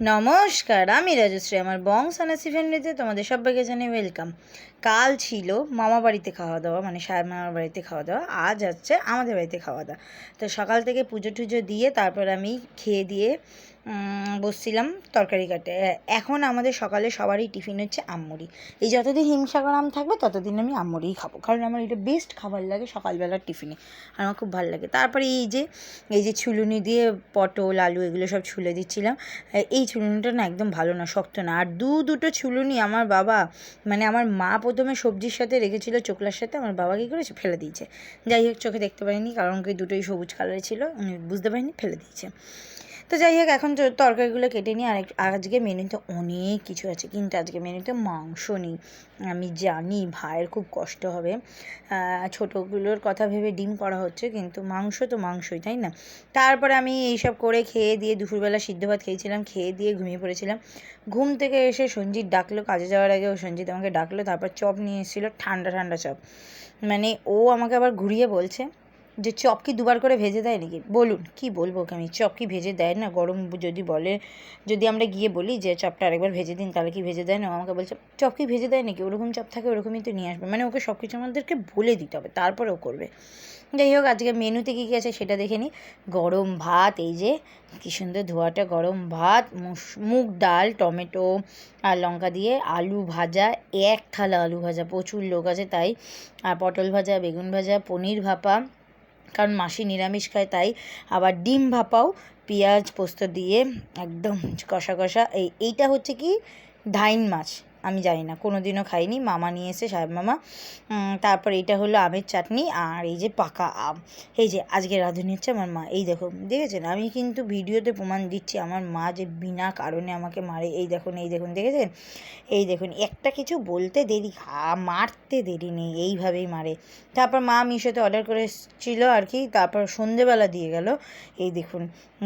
নমস্কার, আমি রাজশ্রী, আমার বং সানাসি ফ্যামিলিতে তোমাদের সবাইকে জানাই ওয়েলকাম। কাল ছিল মামা বাড়িতে খাওয়া দাওয়া মানে সাহেব মামার বাড়িতে খাওয়া দাওয়া, আজ হচ্ছে আমাদের বাড়িতে খাওয়া দাওয়া। তো সকাল থেকে পুজো টুজো দিয়ে তারপর আমি খেয়ে দিয়ে বসছিলাম তরকারি কাটে এখন আমাদের সকালে সবারই টিফিন হচ্ছে আমমুড়ি এই যতদিন হিমসাগর আম থাকবে, ততদিন আমি আমমুড়িই খাব। কারণ আমার এটা বেস্ট খাবার লাগে সকালবেলার টিফিনে। আর আমার খুব ভালো লাগে। তারপরে এই যে এই যে ছুলুনি দিয়ে পটল, আলু, এগুলো সব ছুলে দিচ্ছিলাম। এই ছুলুনিটা না একদম ভালো না, শক্ত না। আর দু দুটো ছুলুনি আমার বাবা মানে আমার মা প্রথমে সবজির সাথে রেখেছিল চোকলার সাথে, আমার বাবা কী করেছে? ফেলে দিয়েছে। যাই হোক, চোখে দেখতে পারিনি কারণ কি দুটোই সবুজ কালারের ছিল উনি বুঝতে পারিনি, ফেলে দিয়েছে। তো যাই হোক, এখন তরকারিগুলো কেটে নিই। আর এক- আজকে মেনুতে অনেক কিছু আছে, কিন্তু আজকে মেনুতে মাংস নেই। আমি জানি ভাইয়ের খুব কষ্ট হবে। ছোটোগুলোর কথা ভেবে ডিম করা হচ্ছে, কিন্তু মাংস তো মাংসই, তাই না? তারপরে আমি এইসব করে খেয়ে দিয়ে দুপুরবেলা সিদ্ধ ভাত খেয়েছিলাম, খেয়ে দিয়ে ঘুমিয়ে পড়েছিলাম। ঘুম থেকে এসে সঞ্জিত ডাকলো, কাজে যাওয়ার আগে ও সঞ্জিত আমাকে ডাকলো, তারপর চপ নিয়ে এসেছিল, ঠান্ডা ঠান্ডা চপ। মানে ও আমাকে আবার ঘুরিয়ে বলছে যে চপ কি দুবার করে ভেজে দেয় নাকি? বলুন, কি বলব আমি? চপ কি ভেজে দেয় না? গরম যদি বলে, যদি আমরা গিয়ে বলি যে চপটা আরেকবার ভেজে দিন, তাহলে কি ভেজে দেয় না? আমাকে বলছে, চপ কি ভেজে দেয় নাকি? ওরকম চপ থাকে, ওরকমই তো নিয়ে আসবে। মানে ওকে সব কিছু আমাদেরকে বলে দিতে হবে তারপরে ও করবে। যাই হোক, আজকে মেনুতে কী কী আছে সেটা দেখে নিই। গরম ভাত, এই যে কী সুন্দর ধোয়াটা, গরম ভাত মুগ ডাল, টমেটো আর লঙ্কা দিয়ে আলু ভাজা, এক থালা আলু ভাজা। প্রচুর লোক আছে তাই। আর পটল ভাজা, বেগুন ভাজা, পনির ভাপা কারণ মাসি নিরামিষ খায়, তাই আবার ডিম ভাপাও, পেঁয়াজ, পোস্ত দিয়ে একদম কষা কষা। এই, এইটা হচ্ছে কি? ধাইন মাছ। আমি জানি না। কোনো দিনও খাইনি। মামা নিয়ে এসে সাহেব মামা তারপর এটা হলো আমের চাটনি আর এই যে পাকা আম। এই যে আজকে রাঁধুনি হচ্ছে আমার মা। এই দেখো দেখেছেন? আমি কিন্তু ভিডিওতে প্রমাণ দিচ্ছি, আমার মা যে বিনা কারণে আমাকে মারে। এই দেখুন এই দেখুন, দেখেছেন? এই দেখুন, একটা কিছু বলতে দেরি মারতে দেরি নেই, এইভাবেই মারে। তারপর মা মিশোতে অর্ডার করেছিল আর কি, তারপর সন্ধেবেলা দিয়ে গেল। এই দেখুন,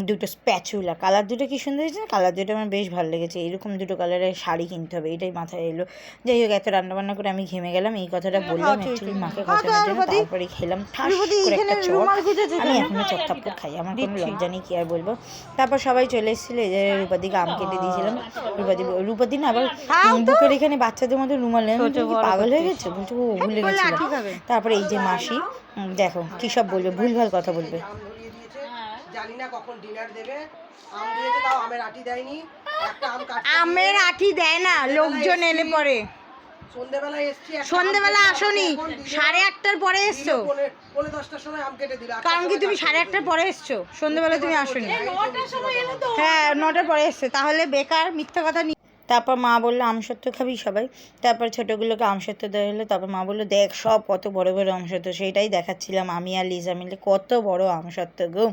দুটো স্প্যাচুলা কালার দুটো কি সুন্দর হয়েছে? কালার দুটো আমার বেশ ভালো লেগেছে। এরকম দুটো কালারের শাড়ি কিনতে হবে, এটাই মাথায় এলো। যাই হোক এত রান্নাবান্না করে আমি ঘেমে গেলাম এই কথাটা বললাম অ্যাকচুয়ালি মাকে কথার জন্য তারপরে খেলাম ঠাস করে একটা চপ। আমি এখনও চপ থাপ্পড় খাই আমার কোনো লজ্জা নেই কি আর বলব। তারপর সবাই চলে এসেছিল এই যে রূপাদিকে আম কেটে দিয়েছিলাম। রূপাদি রূপাদি না আবার বুকের এখানে বাচ্চাদের মতো রুমাল পাগল হয়ে গেছে? বলছে ও ভুলে গেছিল। তারপরে এই যে মাসি দেখো কী সব বলবে ভুলভাল কথা বলবে। জানি না কখন ডিনার দেবে। আম দিয়েছে তাও আমের আটি দেয়নি। একটা আম কাটতে আমের আটি দেয় না লোকজন এলে পরে। সন্ধ্যেবেলা এসছি আসোনি সাড়ে আটটার পরে এসছো? পৌনে- পৌনে দশটার সময় আম কেটে দিল কারণ কি তুমি সাড়ে আটটার পরে এসছো? সন্ধ্যেবেলা তুমি আসোনি। হ্যাঁ নটার পরে এসছে। তাহলে বেকার মিথ্যা কথা তারপর মা বলল আমসত্ত্ব খাবি সবাই? তারপর ছোটোগুলোকে আমসত্ত্ব দেওয়া হলো। তারপর মা বলল দেখ সব কত বড় বড় আমসত্ত্ব সেইটাই দেখাচ্ছিলাম আমি আর লিজা মিলে। কত বড় আমসত্ত্ব গো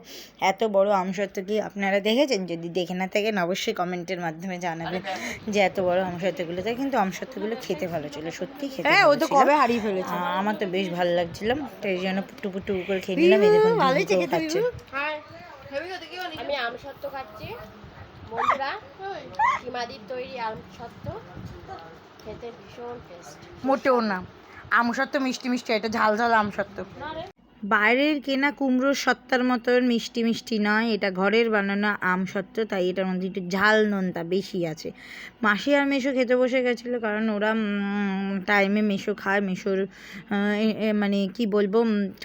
এত বড় আমসত্ত্ব কি আপনারা দেখেছেন? যদি দেখে না থাকেন অবশ্যই কমেন্টের মাধ্যমে জানাবেন যে এত বড় আমসত্ত্বগুলো তাই কিন্তু আমসত্ত্বগুলো খেতে ভালো ছিল সত্যি খেতে হ্যাঁ ও তো কবে হারিয়ে ফেলেছে? আমার তো বেশ ভালো লাগছিল তো এই জন্য পুটু পুটু করে খেয়ে নিলাম এই দেখুন খাচ্ছে। আমি আম খাচ্ছি। বন্ধুরা সীমাদির তৈরি আম সত্ত্ব খেতে ভীষণ টেস্ট মোটেও না। আমসত্ত্ব মিষ্টি মিষ্টি এটা ঝাল ঝাল আম আমসত্ত্ব বাইরের কেনা কুমড়োর সত্তার মতন মিষ্টি মিষ্টি নয়, এটা ঘরের বানানো আম সত্ত্ব, তাই এটার মধ্যে একটু ঝাল নোনতা বেশি আছে। মাসি আর মেশো খেতে বসে গেছিল, কারণ ওরা টাইমে মেশো খায়, মেশোর মানে কি বলব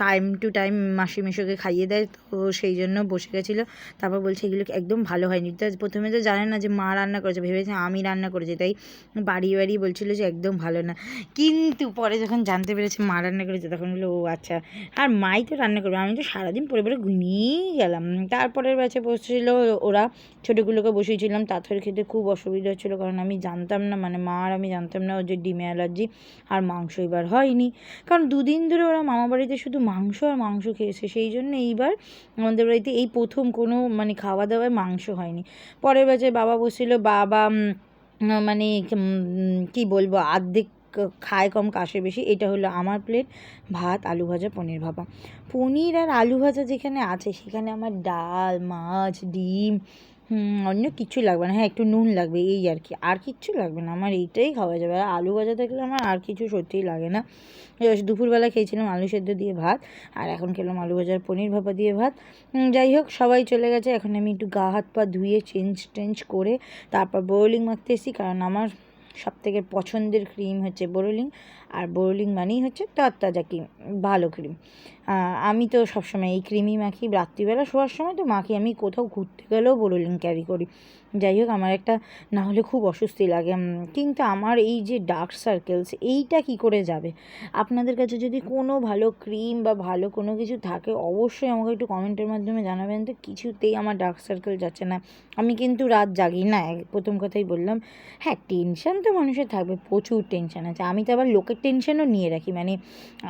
টাইম টু টাইম মাসি মেশোকে খাইয়ে দেয়, তো সেই জন্য বসে গেছিল। তারপর বলছে, এগুলো একদম ভালো হয়নি। তো প্রথমে তো জানে না যে মা রান্না করেছে, ভেবেছে আমি রান্না করেছি, তাই বাড়ি বাড়ি বলছিল যে একদম ভালো না। কিন্তু পরে যখন জানতে পেরেছে মা রান্না করেছে, তখন বলল, ও আচ্ছা। আর মাই তো রান্না করবে। আমি তো সারাদিন পরে পরে ঘুমিয়েই গেলাম। তারপরের ব্যাচে বসেছিল ওরা। ছোটোগুলোকে বসিয়েছিলাম। তাঁতের খেতে খুব অসুবিধা হচ্ছিল কারণ আমি জানতাম না। মানে মা আর আমি জানতাম না ওর যে ডিমে অ্যালার্জি আর মাংস এবার হয়নি। কারণ দুদিন ধরে ওরা মামা বাড়িতে শুধু মাংস আর মাংস খেয়েছে। সেই জন্য এইবার আমাদের বাড়িতে এই প্রথম কোনো মানে খাওয়া দাওয়ায় মাংস হয়নি। পরের ব্যাচে বাবা বসছিল বাবা মানে কি বলব, আর্ধেক খায় কম, কাশে বেশি, এটা হলো আমার প্লেট ভাত, আলু ভাজা, পনির ভাপা। পনির আর আলু ভাজা যেখানে আছে, সেখানে আমার ডাল, মাছ, ডিম অন্য কিছু লাগবে না। হ্যাঁ একটু নুন লাগবে, এই আর কি। আর কিচ্ছু লাগবে না, আমার এইটাই খাওয়া যাবে। আর আলু ভাজা থাকলে আমার আর কিছু সত্যিই লাগে না। দুপুরবেলা খেয়েছিলাম আলু সেদ্ধ দিয়ে ভাত, আর এখন খেলাম আলু ভাজার পনির ভাপা দিয়ে ভাত। যাই হোক, সবাই চলে গেছে। এখন আমি একটু গা, হাত, পা ধুয়ে চেঞ্জ টেঞ্জ করে, তারপর বোরোলিং মাখতে এসেছি, কারণ আমার সব থেকে পছন্দের ক্রিম হচ্ছে বোরোলিং আর বোরোলিং মানেই হচ্ছে তরতাজা ক্রিম ভালো ক্রিম আমি তো সবসময় এই ক্রিমই মাখি রাত্রিবেলা শোয়ার সময় তো মাখি আমি কোথাও ঘুরতে গেলেও বোরোলিং ক্যারি করি। যাই হোক, আমার একটা না হলে খুব অস্বস্তি লাগে। কিন্তু আমার এই যে ডার্ক সার্কেলস এইটা কি করে যাবে? আপনাদের কাছে যদি কোনো ভালো ক্রিম বা ভালো কোনো কিছু থাকে, অবশ্যই আমাকে একটু কমেন্টের মাধ্যমে জানাবেন তো। কিছুতেই আমার ডার্ক সার্কেল যাচ্ছে না। আমি কিন্তু রাত জাগি না প্রথম কথাই বললাম। হ্যাঁ টেনশন তো মানুষের থাকবে, প্রচুর টেনশন আছে। আমি তো আবার লোকের টেনশনও নিয়ে রাখি। মানে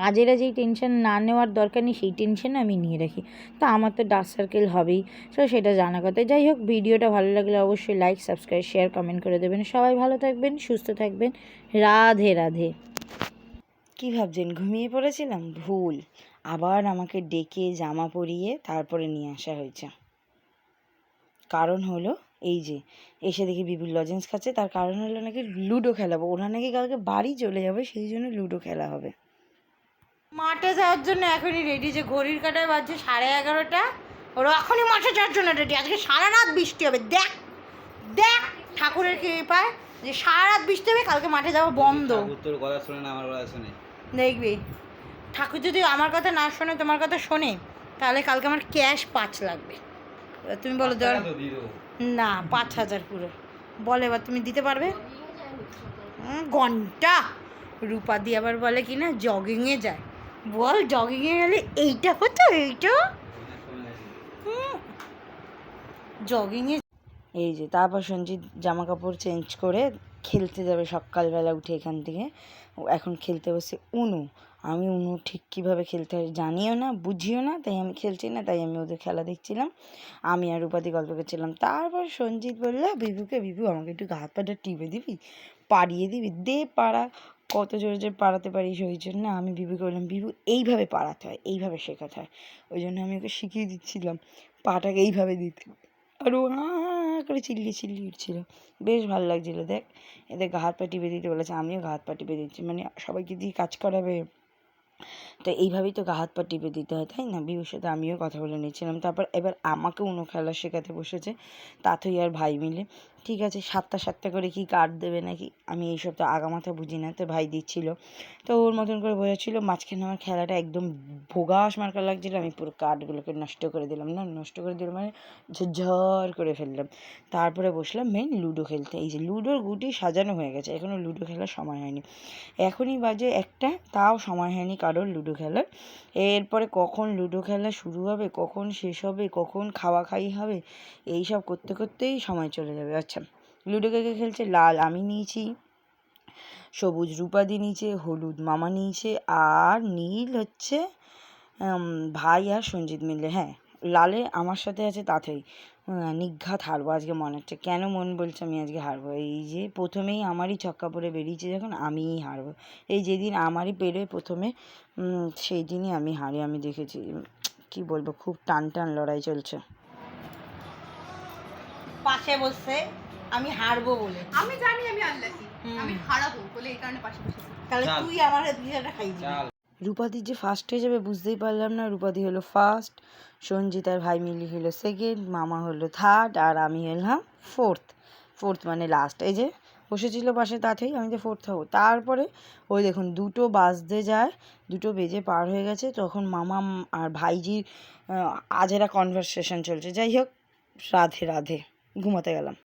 আজেরা যেই টেনশন না নেওয়ার দরকার নেই, সেই টেনশনও আমি নিয়ে রাখি। তো আমার তো ডার্ক সার্কেল হবেই। তো সেটা জানা কথা। যাই হোক, ভিডিওটা ভালো লাগলে অবশ্যই লাইক সাবস্ক্রাইব শেয়ার কমেন্ট করে দেবেন। সবাই ভালো থাকবেন, সুস্থ থাকবেন। রাধে রাধে। কী ভাবছেন? ঘুমিয়ে পড়েছিলাম? ভুল। আবার আমাকে ডেকে জামা পরিয়ে তারপরে নিয়ে আসা হয়েছে। কারণ হলো, এই যে, এসে দেখি বিপুল লজেন্স খাচ্ছে। তার কারণ হলো নাকি লুডো খেলাবো। ওরা নাকি কালকে বাড়ি চলে যাবে, সেই জন্য লুডো খেলা হবে। মাঠে যাওয়ার জন্য এখনই রেডি যে ঘড়ির কাটায় বাজছে সাড়ে এগারোটা। ওরা এখনই মাঠে যাওয়ার জন্য রেডি আজকে সারা রাত বৃষ্টি হবে। দেখ দেখ ঠাকুরের কৃপায় যে সারা রাত বৃষ্টি হবে কালকে মাঠে যাওয়া বন্ধ। তোর কথা শোনে না আমার কথা শোনে। দেখবি। ঠাকুর যদি আমার কথা না শোনে তোমার কথা শোনে তাহলে কালকে আমার ক্যাশ পাঁচ লাগবে। তুমি বলো দেবো। না পাঁচ হাজার পুরো। বলে এবার তুমি দিতে পারবে? ঘণ্টা। রূপা দিয়ে আবার বলে কি না জগিংয়ে যায়। বল জগিংয়ে গেলে এইটা হতো, এইটা? জগিংয়ে এই যে, তারপর সঞ্জিত জামা কাপড় চেঞ্জ করে খেলতে যাবে সকালবেলা উঠে এখান থেকে। এখন খেলতে বসে উনু। আমি উনু ঠিক কীভাবে খেলতে হয় জানিও না, বুঝিও না, তাই আমি খেলছি না, তাই আমি ওদের খেলা দেখছিলাম। আমি আর উপাধি গল্প করছিলাম। তারপর সঞ্জিত বলল, বিভুকে, বিভু, আমাকে একটু হাত পাটা টিপে দিবি? পাড়িয়ে দিবি? দে পাড়া কত জোরে জোরে পাড়াতে পারিস ওই জন্য আমি বিভুকে বললাম বিভু এইভাবে পাড়াতে হয়, এইভাবে শেখাতে হয়। ওই জন্য আমি ওকে শিখিয়ে দিচ্ছিলাম, পাটাকে এইভাবে দিতে। আর ও করে চিল্লিয়ে চিল্লিয়ে উঠছিল। বেশ ভালো লাগছিল, দেখ। এদের গা, হাত পা টিপে দিতে বলেছে, আমিও গা, হাত পা টিপে দিচ্ছি। মানে সবাইকে দিয়ে কাজ করাবে। তো এইভাবেই তো গা, হাত পা টিপে দিতে হয়, তাই না? বিউর সাথে আমিও কথা বলে নিয়েছিলাম তারপর এবার আমাকে উনো খেলা শেখাতে বসেছে তাথই আর ভাই মিলে। ঠিক আছে, সাতটা সাতটা করে কি কার্ড দেবে নাকি? আমি এইসব তো আগামাথা বুঝি না, তো ভাই দিচ্ছিল। তো ওর মতন করে বোঝাচ্ছিল, মাঝখানে আমার খেলাটা একদম ভোগাস মার্কা লাগছিল, আমি পুরো কার্ডগুলোকে নষ্ট করে দিলাম। না, নষ্ট করে দিলাম মানে ঝরঝর করে ফেললাম। তারপরে বসলাম মেন লুডো খেলতে। এই যে লুডোর গুটি সাজানো হয়ে গেছে এখনও লুডো খেলার সময় হয়নি। এখনই বাজে একটা, তাও সময় হয়নি কারোর লুডো খেলার। এরপরে কখন লুডো খেলা শুরু হবে, কখন শেষ হবে, কখন খাওয়া খাই হবে এই সব করতে করতেই সময় চলে যাবে। আচ্ছা লুডো কে কে খেলছে? লাল আমি নিয়েছি, সবুজ রূপাদি নিচে হলুদ মামা নিয়েছে, আর নীল হচ্ছে ভাই আর সঞ্জিত মিলে হ্যাঁ লালে আমার সাথে আছে তাতেই। নিঘাত হারবো আজকে মনে হচ্ছে। কেন মন বলছে আমি আজকে হারবো? এই যে প্রথমেই আমারই ছক্কা পড়ে বেরিয়েছে যখন আমিই হারবো। এই যেদিন আমারই পেরোয় প্রথমে সেই দিনই আমি হারি, আমি দেখেছি। কি বলব, খুব টান টান লড়াই চলছে। পাশে বসে আমি হারবো বলে। আমি জানি আমি আনলাকি আমি হারাবো বলে এই কারণে পাশে বসেছি। তাহলে। তুই আমার দুইটা খাই দিবি। রূপাদি যে ফার্স্ট হয়ে যাবে বুঝতেই পারলাম না। রূপাদি হলো ফার্স্ট সঞ্জিত আর ভাই মিলি হলো সেকেন্ড মামা হলো থার্ড আর আমি হলাম ফোর্থ ফোর্থ মানে লাস্ট এই যে বসেছিল পাশে তাতেই আমি যে ফোর্থ হব। তারপরে ওই দেখুন দুটো বাজতে যায় দুটো বেজে পার হয়ে গেছে। তখন মামা আর ভাইজির আজেরা কনভারসেশন চলছে। যাই হোক রাধে রাধে। ঘুমাতে গেলাম।